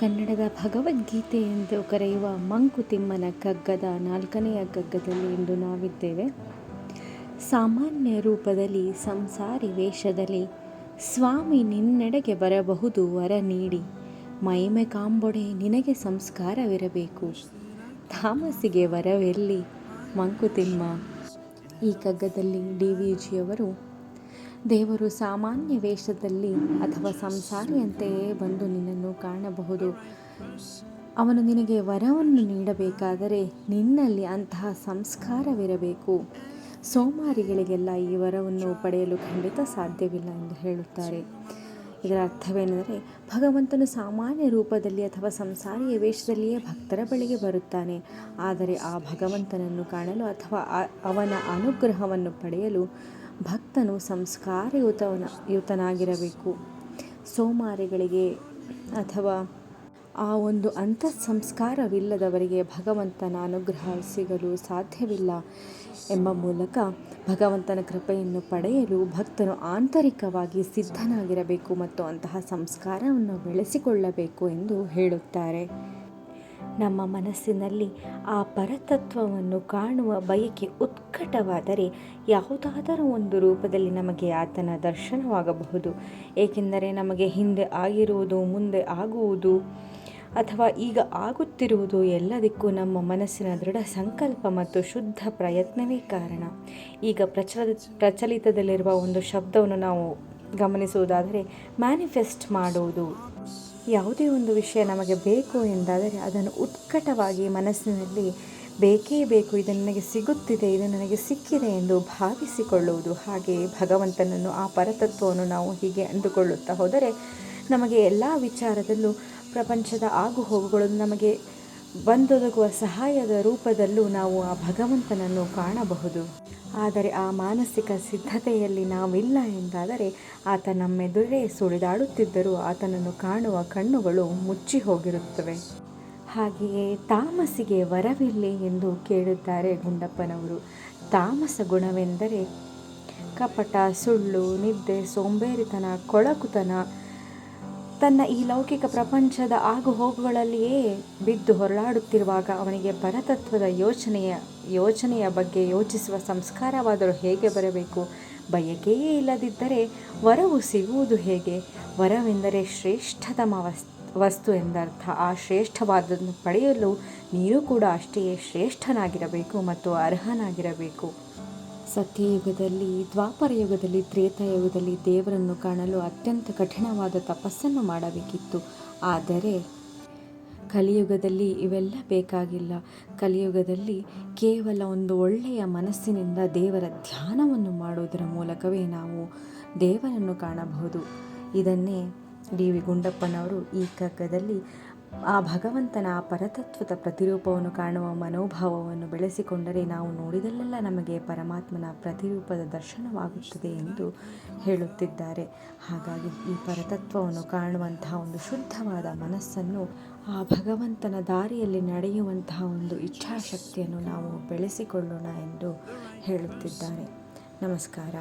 ಕನ್ನಡದ ಭಗವದ್ಗೀತೆ ಎಂದು ಕರೆಯುವ ಮಂಕುತಿಮ್ಮನ ಕಗ್ಗದ ನಾಲ್ಕನೆಯ ಕಗ್ಗದಲ್ಲಿ ಇಂದು ನಾವಿದ್ದೇವೆ. ಸಾಮಾನ್ಯ ರೂಪದಲ್ಲಿ, ಸಂಸಾರಿ ವೇಷದಲ್ಲಿ, ಸ್ವಾಮಿ ನಿನ್ನೆಡೆಗೆ ಬರಬಹುದು ವರ ನೀಡಿ, ಮೈಮೆ ಕಾಂಬೊಡೆ ನಿನಗೆ ಸಂಸ್ಕಾರವಿರಬೇಕು. ತಾಮಸಿಗೆ ವರವೆಲ್ಲಿ ಮಂಕುತಿಮ್ಮ ಈ ಕಗ್ಗದಲ್ಲಿ ಡಿ ವಿ ಜಿಯವರು ದೇವರು ಸಾಮಾನ್ಯ ವೇಷದಲ್ಲಿ ಅಥವಾ ಸಂಸಾರಿಯಂತೆಯೇ ಬಂದು ನಿನ್ನನ್ನು ಕಾಣಬಹುದು. ಅವನು ನಿನಗೆ ವರವನ್ನು ನೀಡಬೇಕಾದರೆ ನಿನ್ನಲ್ಲಿ ಅಂತಹ ಸಂಸ್ಕಾರವಿರಬೇಕು. ಸೋಮಾರಿಗಳಿಗೆಲ್ಲ ಈ ವರವನ್ನು ಪಡೆಯಲು ಖಂಡಿತ ಸಾಧ್ಯವಿಲ್ಲ ಎಂದು ಹೇಳುತ್ತಾರೆ. ಇದರ ಅರ್ಥವೇನೆಂದರೆ ಭಗವಂತನು ಸಾಮಾನ್ಯ ರೂಪದಲ್ಲಿ ಅಥವಾ ಸಂಸಾರಿಯ ವೇಷದಲ್ಲಿಯೇ ಭಕ್ತರ ಬಳಿಗೆ ಬರುತ್ತಾನೆ. ಆದರೆ ಆ ಭಗವಂತನನ್ನು ಕಾಣಲು ಅಥವಾ ಅವನ ಅನುಗ್ರಹವನ್ನು ಪಡೆಯಲು ಭಕ್ತನು ಸಂಸ್ಕಾರಯುತವನ ಯುತನಾಗಿರಬೇಕು ಸೋಮಾರಿಗಳಿಗೆ ಅಥವಾ ಆ ಒಂದು ಅಂತಃ ಸಂಸ್ಕಾರವಿಲ್ಲದವರಿಗೆ ಭಗವಂತನ ಅನುಗ್ರಹ ಸಿಗಲು ಸಾಧ್ಯವಿಲ್ಲ ಎಂಬ ಮೂಲಕ ಭಗವಂತನ ಕೃಪೆಯನ್ನು ಪಡೆಯಲು ಭಕ್ತನು ಆಂತರಿಕವಾಗಿ ಸಿದ್ಧನಾಗಿರಬೇಕು ಮತ್ತು ಅಂತಹ ಸಂಸ್ಕಾರವನ್ನು ಬೆಳೆಸಿಕೊಳ್ಳಬೇಕು ಎಂದು ಹೇಳುತ್ತಾರೆ. ನಮ್ಮ ಮನಸ್ಸಿನಲ್ಲಿ ಆ ಪರತತ್ವವನ್ನು ಕಾಣುವ ಬಯಕೆ ಉತ್ಕಟವಾದರೆ ಯಾವುದಾದರೂ ಒಂದು ರೂಪದಲ್ಲಿ ನಮಗೆ ಆತನ ದರ್ಶನವಾಗಬಹುದು. ಏಕೆಂದರೆ ನಮಗೆ ಹಿಂದೆ ಆಗಿರುವುದು, ಮುಂದೆ ಆಗುವುದು ಅಥವಾ ಈಗ ಆಗುತ್ತಿರುವುದು ಎಲ್ಲದಕ್ಕೂ ನಮ್ಮ ಮನಸ್ಸಿನ ದೃಢ ಸಂಕಲ್ಪ ಮತ್ತು ಶುದ್ಧ ಪ್ರಯತ್ನವೇ ಕಾರಣ. ಈಗ ಪ್ರಚಲ, ಪ್ರಚಲಿತದಲ್ಲಿರುವ ಒಂದು ಶಬ್ದವನ್ನು ನಾವು ಗಮನಿಸುವುದಾದರೆ ಮ್ಯಾನಿಫೆಸ್ಟ್ ಮಾಡುವುದು. ಯಾವುದೇ ಒಂದು ವಿಷಯ ನಮಗೆ ಬೇಕು ಎಂದಾದರೆ ಅದನ್ನು ಉತ್ಕಟವಾಗಿ ಮನಸ್ಸಿನಲ್ಲಿ ಬೇಕೇ ಬೇಕು, ಇದು ನನಗೆ ಸಿಗುತ್ತಿದೆ, ಇದು ನನಗೆ ಸಿಕ್ಕಿದೆ ಎಂದು ಭಾವಿಸಿಕೊಳ್ಳುವುದು. ಹಾಗೆ ಭಗವಂತನನ್ನು, ಆ ಪರತತ್ವವನ್ನು ನಾವು ಹೀಗೆ ಅಂದುಕೊಳ್ಳುತ್ತಾ ಹೋದರೆ ನಮಗೆ ಎಲ್ಲ ವಿಚಾರದಲ್ಲೂ, ಪ್ರಪಂಚದ ಆಗು ಹೋಗುಗಳು ನಮಗೆ ಬಂದೊದಗುವ ಸಹಾಯದ ರೂಪದಲ್ಲೂ ನಾವು ಆ ಭಗವಂತನನ್ನು ಕಾಣಬಹುದು. ಆದರೆ ಆ ಮಾನಸಿಕ ಸಿದ್ಧತೆಯಲ್ಲಿ ನಾವಿಲ್ಲ ಎಂದಾದರೆ ಆತ ನಮ್ಮೆದುರೇ ಸುಳಿದಾಡುತ್ತಿದ್ದರೂ ಆತನನ್ನು ಕಾಣುವ ಕಣ್ಣುಗಳು ಮುಚ್ಚಿ ಹೋಗಿರುತ್ತವೆ. ಹಾಗೆಯೇ ತಾಮಸಿಗೆ ವರವಿಲ್ಲಿ ಎಂದು ಕೇಳುತ್ತಾರೆ ಗುಂಡಪ್ಪನವರು. ತಾಮಸ ಗುಣವೆಂದರೆ ಕಪಟ, ಸುಳ್ಳು, ನಿದ್ದೆ, ಸೋಂಬೇರಿತನ, ಕೊಳಕುತನ ತನ್ನ ಈ ಲೌಕಿಕ ಪ್ರಪಂಚದ ಆಗುಹೋಗುಗಳಲ್ಲಿಯೇ ಬಿದ್ದು ಹೊರಳಾಡುತ್ತಿರುವಾಗ ಅವನಿಗೆ ಪರತತ್ವದ ಯೋಚನೆಯ ಯೋಚನೆಯ ಬಗ್ಗೆ ಯೋಚಿಸುವ ಸಂಸ್ಕಾರವಾದರೂ ಹೇಗೆ ಬರಬೇಕು? ಬಯಕೆಯೇ ಇಲ್ಲದಿದ್ದರೆ ವರವು ಸಿಗುವುದು ಹೇಗೆ? ವರವೆಂದರೆ ಶ್ರೇಷ್ಠತಮ ವಸ್, ವಸ್ತು ಎಂದರ್ಥ. ಆ ಶ್ರೇಷ್ಠವಾದನ್ನು ಪಡೆಯಲು ನೀನು ಕೂಡ ಅಷ್ಟೇ ಶ್ರೇಷ್ಠನಾಗಿರಬೇಕು ಮತ್ತು ಅರ್ಹನಾಗಿರಬೇಕು. ಸತ್ಯಯುಗದಲ್ಲಿ, ದ್ವಾಪರ ಯುಗದಲ್ಲಿ ತ್ರೇತಾಯುಗದಲ್ಲಿ ದೇವರನ್ನು ಕಾಣಲು ಅತ್ಯಂತ ಕಠಿಣವಾದ ತಪಸ್ಸನ್ನು ಮಾಡಬೇಕಿತ್ತು. ಆದರೆ ಕಲಿಯುಗದಲ್ಲಿ ಇವೆಲ್ಲ ಬೇಕಾಗಿಲ್ಲ. ಕಲಿಯುಗದಲ್ಲಿ ಕೇವಲ ಒಂದು ಒಳ್ಳೆಯ ಮನಸ್ಸಿನಿಂದ ದೇವರ ಧ್ಯಾನವನ್ನು ಮಾಡುವುದರ ಮೂಲಕವೇ ನಾವು ದೇವರನ್ನು ಕಾಣಬಹುದು. ಇದನ್ನೇ ಡಿ ವಿ ಗುಂಡಪ್ಪನವರು ಈ ಕಗ್ಗದಲ್ಲಿ ಆ ಭಗವಂತನ ಪರತತ್ವದ ಪ್ರತಿರೂಪವನ್ನು ಕಾಣುವ ಮನೋಭಾವವನ್ನು ಬೆಳೆಸಿಕೊಂಡರೆ ನಾವು ನೋಡಿದಲ್ಲೆಲ್ಲ ನಮಗೆ ಪರಮಾತ್ಮನ ಪ್ರತಿರೂಪದ ದರ್ಶನವಾಗುತ್ತದೆ ಎಂದು ಹೇಳುತ್ತಿದ್ದಾರೆ. ಹಾಗಾಗಿ ಈ ಪರತತ್ವವನ್ನು ಕಾಣುವಂತಹ ಒಂದು ಶುದ್ಧವಾದ ಮನಸ್ಸನ್ನು ಆ ಭಗವಂತನ ದಾರಿಯಲ್ಲಿ ನಡೆಯುವಂತಹ ಒಂದು ಇಚ್ಛಾಶಕ್ತಿಯನ್ನು ನಾವು ಬೆಳೆಸಿಕೊಳ್ಳೋಣ ಎಂದು ಹೇಳುತ್ತಿದ್ದಾರೆ. ನಮಸ್ಕಾರ.